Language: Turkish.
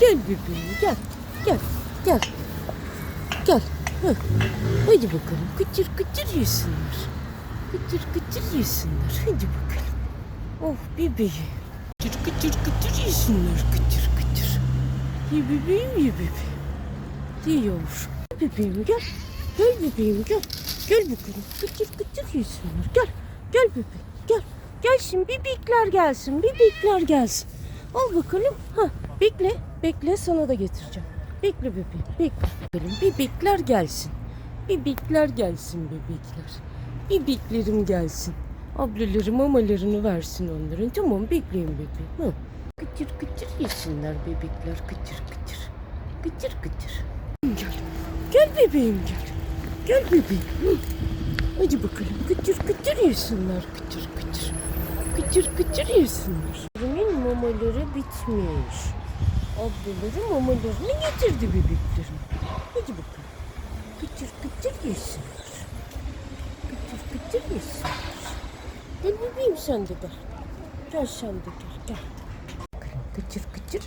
Gel bebeğim gel. Gel. Gel. Gel. Hı. Hadi bakalım. Kıtır kıtır yesinler. Kıtır kıtır yesinler. Hadi bakalım. Oh bebeğim. Kıtır kıtır kıtır yesinler. Kıtır kıtır. Ye bebeğim ye bebeğim. Ye yavrum. Bebeğim gel. Gel bebeğim gel. Gel bakalım. Kıtır kıtır yesinler. Gel. Gel bebeğim gel. Gelsin bibikler gelsin. Bibikler gelsin. Al bakalım. Ha, bekle. Bekle sana da getireceğim. Bekle bebeğim. Bekle. Bakalım bibikler gelsin. Bibikler gelsin bebekler. Bibiklerim gelsin. Ablaları mamalarını versin onların. Tamam bekleyin bebeğim. Ha. Kıtır kıtır yesinler bebekler. Kıtır kıtır. Kıtır kıtır. Gel. Gel bebeğim gel. Gel bebeğim. Hı. Hadi bakalım kıtır kıtır yesinler kıtır kıtır. Kıtır kıtır yesinler. Benim mamaları bitmiş. Ablaları mamalarını getirdi bebeklerim. Hadi bakalım. Kıtır kıtır yesinler. Kıtır kıtır yesinler. Gel bebeğim sen de gel. Gel sen de gel gel. Bakalım kıtır